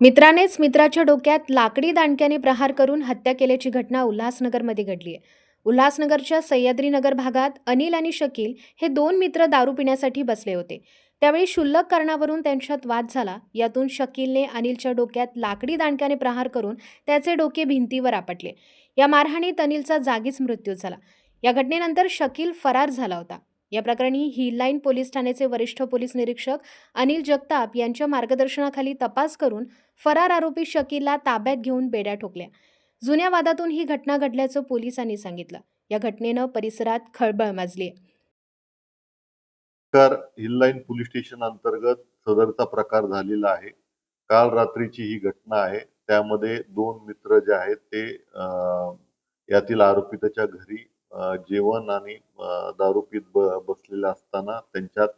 मित्रानेच मित्राच्या डोक्यात लाकडी दांडक्याने प्रहार करून हत्या केल्याची घटना उल्हासनगरमध्ये घडली आहे. उल्हासनगरच्या सह्याद्रीनगर भागात अनिल आणि शकील हे दोन मित्र दारू पिण्यासाठी बसले होते. त्यावेळी क्षुल्लक कारणावरून त्यांच्यात वाद झाला. यातून शकीलने अनिलच्या डोक्यात लाकडी दांडक्याने प्रहार करून त्याचे डोके भिंतीवर आपटले. या मारहाणीत अनिलचा जागीच मृत्यू झाला. या घटनेनंतर शकील फरार झाला होता. या प्रकरणी हिललाईन पोलीस ठाण्याचे वरिष्ठ पोलीस निरीक्षक अनिल जगताप यांच्या मार्गदर्शनाखाली तपास करून फरार आरोपी शकीलला ताब्यात घेऊन बेड्या ठोकल्या. जुन्या वादातून ही घटना घडल्याचं पोलिसांनी सांगितलं. या घटनेनं परिसरात खळबळ माजली तर हिललाईन पोलीस स्टेशन अंतर्गत सदरचा प्रकार झालेला आहे. काल रात्रीची ही घटना आहे. त्यामध्ये दोन मित्र जे आहेत ते अं, यातील आरोपी त्याच्या घरी जेवण आणि दारू पीत ब- बसलेले असताना त्यांच्यात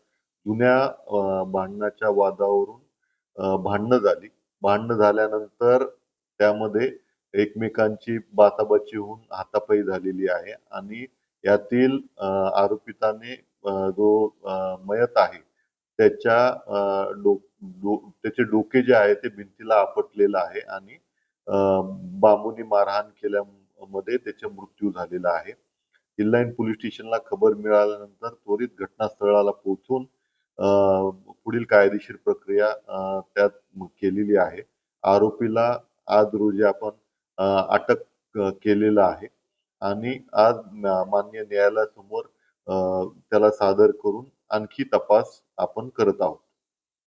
जुन्या भांडणाच्या वादावरून भांडणं झाली. भांडणं झाल्यानंतर त्यामध्ये एकमेकांची बाताबाची होऊन हातापाई झालेली आहे आणि यातील आरोपिताने जो मयत आहे त्याच्या डोक डो त्याचे डोके जे आहे ते भिंतीला आपटलेलं आहे आणि बांबूनी मारहाण केल्यामध्ये त्याचा मृत्यू झालेला आहे. हिललाईन पोलीस स्टेशनला खबर मिळाल्यानंतर त्वरित घटनास्थळाला पोहोचून पुढील कायदेशीर प्रक्रिया त्यात केलेली आहे. आरोपीला आज रोजी आपण अटक केलेला केलेलं आहे आणि आज मान्य न्यायालयासमोर त्याला सादर करून आणखी तपास आपण करत आहोत.